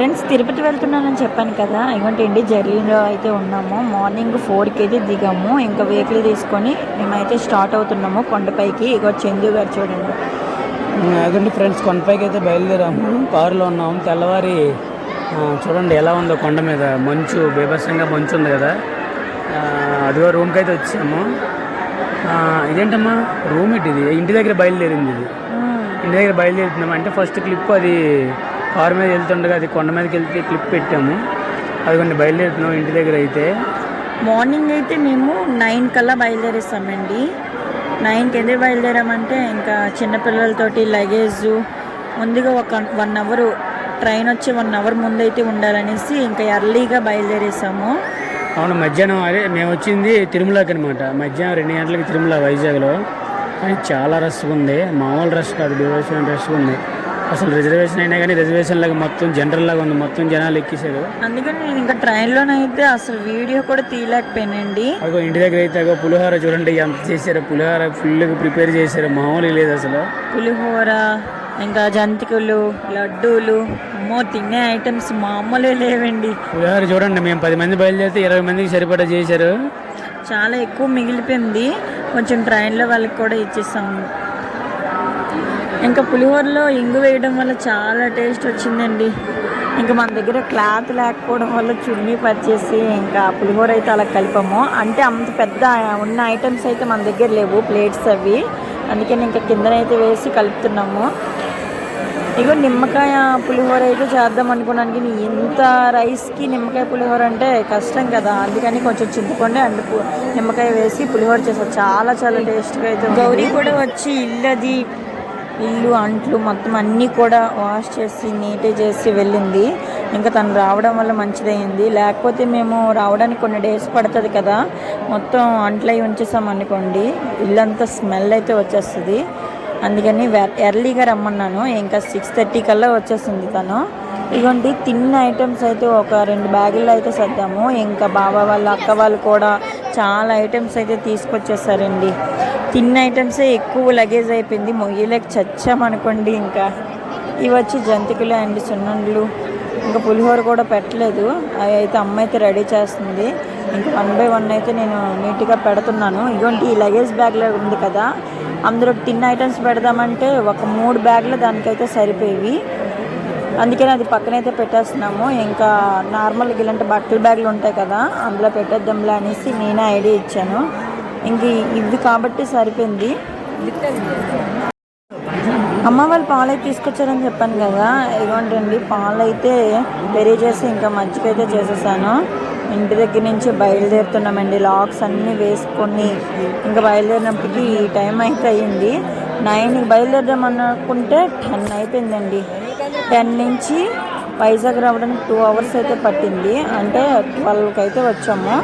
Friends Tirupati వెళ్తున్నానని చెప్పాను కదా. ఇవ్వండి అండి జర్నీలో అయితే ఉన్నాము. మార్నింగ్ ఫోర్కి అయితే దిగాము. ఇంకా వెహికల్ తీసుకొని మేమైతే స్టార్ట్ అవుతున్నాము కొండపైకి. ఇగో చందు గారు చూడండి. అదండి ఫ్రెండ్స్ కొండపైకి అయితే బయలుదేరాము. కారులో ఉన్నాము. తెల్లవారి చూడండి ఎలా ఉందో కొండ మీద. మంచు బీభత్సంగా మంచు ఉంది కదా. అదిగో రూమ్కి అయితే వచ్చాము. ఇదేంటమ్మా? రూమ్ ఇది. ఇంటి దగ్గర బయలుదేరింది ఇది. ఇంటి దగ్గర బయలుదేరుతున్నాము. అంటే ఫస్ట్ క్లిప్ అది కారు మీద వెళ్తుండగా అది కొండ మీదకి వెళ్తే క్లిప్ పెట్టాము. అదిగోండి బయలుదేరుతున్నాం ఇంటి దగ్గర అయితే. మార్నింగ్ అయితే మేము నైన్ కల్లా బయలుదేరేస్తామండి నైన్కి ఎందుకు బయలుదేరామంటే ఇంకా చిన్నపిల్లలతోటి లగేజ్ ముందుగా ఒక వన్ అవర్ ట్రైన్ వచ్చి వన్ అవర్ ముందైతే ఉండాలనేసి ఇంకా ఎర్లీగా బయలుదేరేసాము. అవును మధ్యాహ్నం అదే మేము వచ్చింది తిరుమలకి అనమాట మధ్యాహ్నం రెండు గంటలకి తిరుమల వైజాగ్లో. కానీ చాలా రష్గా ఉంది. మామూలు రష్ కాదు డివోషన్ రష్గా ఉంది. అసలు రిజర్వేషన్ అయినా కానీ రిజర్వేషన్ లాగా మొత్తం జనరల్ లాగా ఉంది. మొత్తం జనాలు ఎక్కేసారు అందుకని నేను ఇంకా ట్రైన్లోనైతే అసలు వీడియో కూడా తీయలేకపోయానండి. అగో ఇంటి దగ్గర అయితే అగో పులిహోర చూడండి ఎంత చేశారు. పులిహోర ఫుల్గా ప్రిపేర్ చేశారు. మామూలు లేదు అసలు. పులిహోర ఇంకా జంతికలు లడ్డూలు అమ్మో తినే ఐటమ్స్ మామూలే లేవండి. పులిహోర చూడండి మేము పది మంది బయలుదేరితే ఇరవై మందికి సరిపడా చేశారు. చాలా ఎక్కువ మిగిలిపోయింది. కొంచెం ట్రైన్లో వాళ్ళకి కూడా ఇచ్చేసాము. ఇంకా పులిహోరలో ఇంగు వేయడం వల్ల చాలా టేస్ట్ వచ్చిందండి. ఇంకా మన దగ్గర క్లాత్ లేకపోవడం వల్ల చున్నీ పరిచేసి ఇంకా పులిహోర అయితే అలా కలిపాము. అంటే అంత పెద్ద ఉన్న ఐటమ్స్ అయితే మన దగ్గర లేవు ప్లేట్స్ అవి. అందుకని ఇంకా కిందనైతే వేసి కలుపుతున్నాము. ఇగో నిమ్మకాయ పులిహోర అయితే చేద్దాం అనుకున్నాను. కానీ ఇంత రైస్కి నిమ్మకాయ పులిహోర అంటే కష్టం కదా. అందుకని కొంచెం చింతపండు అండ్ నిమ్మకాయ వేసి పులిహోర చేసారు చాలా చాలా టేస్ట్గా అయితే. గౌరీ కూడా వచ్చి ఇల్లు అది ఇల్లు అంట్లు మొత్తం అన్నీ కూడా వాష్ చేసి నీట్ చేసి వెళ్ళింది. ఇంకా తను రావడం వల్ల మంచిదైంది లేకపోతే మేము రావడానికి కొన్ని డేస్ పడుతుంది కదా మొత్తం అంట్లు అవి ఉంచేసామనుకోండి ఇల్లంతా స్మెల్ అయితే వచ్చేస్తుంది. అందుకని ఎర్లీగా రమ్మన్నాను. ఇంకా సిక్స్ థర్టీ కల్లా వచ్చేసింది తను. ఇదిగోండి తిన్న ఐటమ్స్ అయితే ఒక రెండు బ్యాగుల్లో అయితే సర్దాము. ఇంకా బాబా వాళ్ళ అక్క వాళ్ళు కూడా చాలా ఐటమ్స్ అయితే తీసుకొచ్చేసారండి. తిన్న ఐటమ్సే ఎక్కువ లగేజ్ అయిపోయింది. మొయ్యలేక చచ్చామనుకోండి ఇంకా. ఇవి వచ్చి జంతికలు అండ్ సున్నుండలు. ఇంకా పులిహోర కూడా పెట్టలేదు. అవి అయితే అమ్మ అయితే రెడీ చేస్తుంది. ఇంకా వన్ బై వన్ అయితే నేను నీట్గా పెడుతున్నాను. ఇటువంటి ఈ లగేజ్ బ్యాగ్లో ఉంది కదా. అందులో టిన్ ఐటమ్స్ పెడదామంటే ఒక మూడు బ్యాగ్లు దానికైతే సరిపోయేవి. అందుకని అది పక్కనైతే పెట్టేస్తున్నాము. ఇంకా నార్మల్గా ఇలాంటి బట్టల బ్యాగులు ఉంటాయి కదా అందులో పెట్టేద్దాంలే అనేసి నేనే ఐడియా ఇచ్చాను. ఇంక ఇవి కాబట్టి సరిపోయింది. అమ్మ వాళ్ళు పాలు అయితే తీసుకొచ్చారని చెప్పాను కదా. ఇదిగోండి పాలు అయితే పెరిగి చేసి ఇంకా మజ్జిగ అయితే చేసేసాను. ఇంటి దగ్గర నుంచి బయలుదేరుతున్నామండి. లాక్స్ అన్నీ వేసుకొని ఇంకా బయలుదేరినప్పటికీ ఈ టైం అయితే అయ్యింది. నైన్కి బయలుదేరదాం అనుకుంటే టెన్ అయిపోయిందండి. టెన్ నుంచి వైజాగ్ రావడానికి టూ అవర్స్ అయితే పట్టింది. అంటే ట్వెల్వ్కి అయితే వచ్చాము.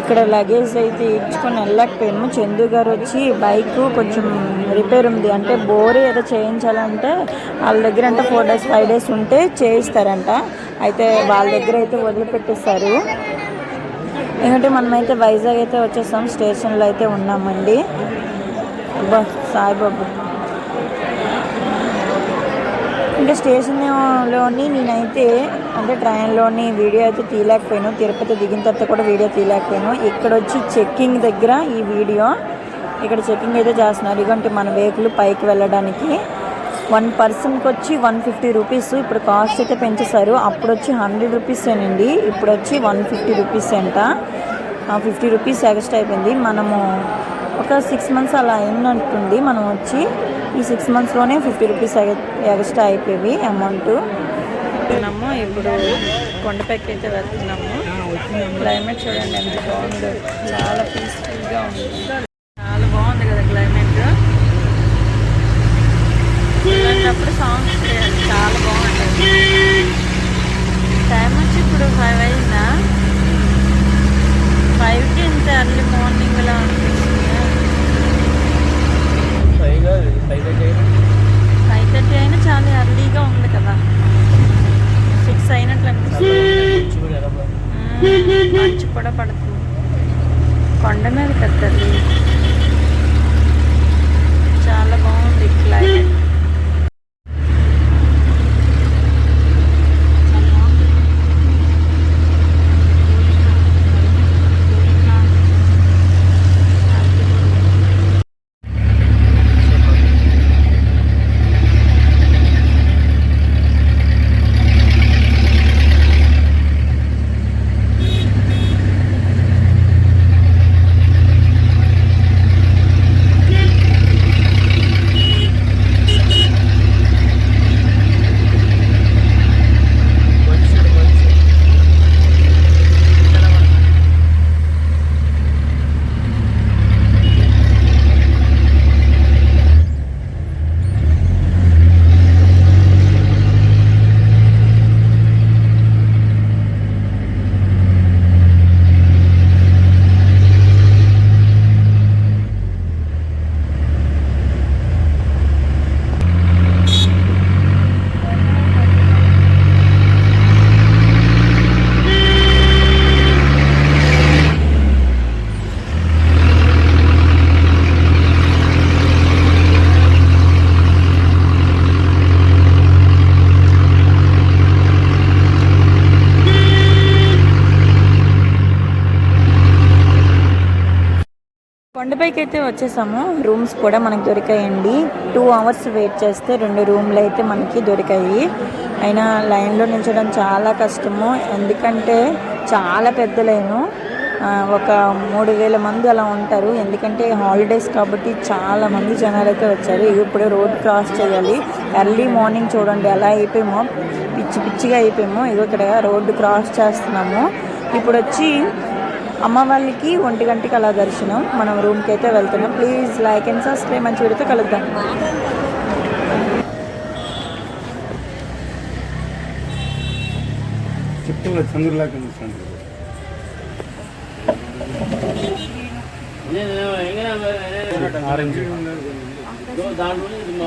ఇక్కడ లగేజ్ అయితే ఇచ్చుకొని వెళ్ళకపోయాము చందు గారు వచ్చి బైక్ కొంచెం రిపేర్ ఉంది. అంటే బోర్ ఏదో చేయించాలంటే వాళ్ళ దగ్గర అంటే ఫోర్ డేస్ ఫైవ్ డేస్ ఉంటే చేయిస్తారంట. అయితే వాళ్ళ దగ్గర అయితే వదిలిపెట్టేస్తారు ఎందుకంటే మనమైతే వైజాగ్ అయితే వచ్చేసాం. స్టేషన్లో అయితే ఉన్నామండి. అబ్బా సాయిబాబు. ఇంకా స్టేషన్లోని నేనైతే అంటే ట్రైన్లోని వీడియో అయితే తీయలేకపోయాను. తిరుపతి దిగిన తర్వాత కూడా వీడియో తీయలేకపోయాను. ఇక్కడ వచ్చి చెక్కింగ్ దగ్గర ఈ వీడియో. ఇక్కడ చెక్కింగ్ అయితే చేస్తున్నారు. ఇదంటే మన వెహికల్ పైకి వెళ్ళడానికి. వన్ పర్సన్కి వచ్చి వన్ ఫిఫ్టీ రూపీస్. ఇప్పుడు కాస్ట్ అయితే పెంచేశారు. అప్పుడు వచ్చి హండ్రెడ్ రూపీస్ అండి. ఇప్పుడు వచ్చి వన్ ఫిఫ్టీ రూపీస్ అంట. ఫిఫ్టీ రూపీస్ ఎక్స్ట్రా అయిపోయింది. మనము ఒక సిక్స్ మంత్స్ అలా అయినట్టుంది మనం వచ్చి ఈ సిక్స్ మంత్స్లోనే ఫిఫ్టీ రూపీస్ ఎక్స్ట్రా అయిపోయి అమౌంట్ మనము ఇప్పుడు కొండపైకి అయితే వెళ్తున్నాము. క్లైమేట్ చూడండి ఎంత బాగుందో. చాలా పీస్ఫుల్గా ఉంది. చాలా బాగుంది కదా క్లైమేట్ ఇలాంటప్పుడు సాంగ్స్ చాలా బాగుంటుంది. టైం వచ్చి ఇప్పుడు ఫైవ్ అయిందా ఫైవ్కి ఇంత ఎర్లీ మార్నింగ్లో అనిపిస్తుంది పైగా పైగా ఫైవ్ థర్టీ అయినా చాలా ఎర్లీగా ఉంది కదా సిక్స్ అయినట్లు అనిపిస్తుంది మ్మ్. మంచు పడుతుంది. కొండ మీద పెద్దది చాలా బాగుంది క్లైమేట్ కొండపైకి అయితే వచ్చేసాము. రూమ్స్ కూడా మనకు దొరికాయండి. టూ అవర్స్ వెయిట్ చేస్తే రెండు రూమ్లు అయితే మనకి దొరికాయి. అయినా లైన్లో నిల్చోడం చాలా కష్టము. ఎందుకంటే చాలా పెద్ద లైను. ఒక మూడు వేల మంది అలా ఉంటారు. ఎందుకంటే హాలిడేస్ కాబట్టి చాలా మంది జనాలు అయితే వచ్చారు. ఇప్పుడు రోడ్ క్రాస్ చేయాలి. ఎర్లీ మార్నింగ్ చూడండి ఎలా అయిపోయామో పిచ్చి పిచ్చిగా అయిపోయాము ఇగో ఇక్కడ రోడ్డు క్రాస్ చేస్తున్నాము. ఇప్పుడు వచ్చి అమ్మ వాళ్ళకి ఒంటి గంటకి అలా దర్శనం. మనం రూమ్కి అయితే వెళ్తున్నాం. ప్లీజ్ లైక్ అండ్ సబ్స్క్రైబ్ మంచి వీడియోతో కలుద్దాం. చుట్టూ చంద్రులా కనిపిస్తుంది ఆరెంజ్. ఆ,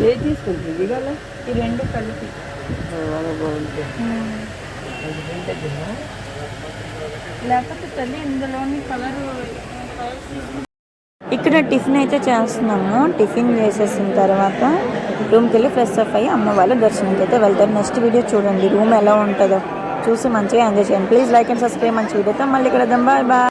ఈ రెండు కలిపి. లేకపోతే తల్లి ఇందులోని కలర్ ఇక్కడ టిఫిన్ అయితే చేస్తున్నాము. టిఫిన్ చేసేసిన తర్వాత రూమ్కి వెళ్ళి ఫ్రెష్ అప్ అయ్యి అమ్మ వాళ్ళ దర్శనంకి అయితే వెళ్తారు. నెక్స్ట్ వీడియో చూడండి. రూమ్ ఎలా ఉంటుందో. చూసి మంచిగా ఎంజాయ్ చేయండి. ప్లీజ్ లైక్ అండ్ సబ్స్క్రైబ్ మంచి వీడియోతో మళ్ళీ కలుద్దాం. Bye bye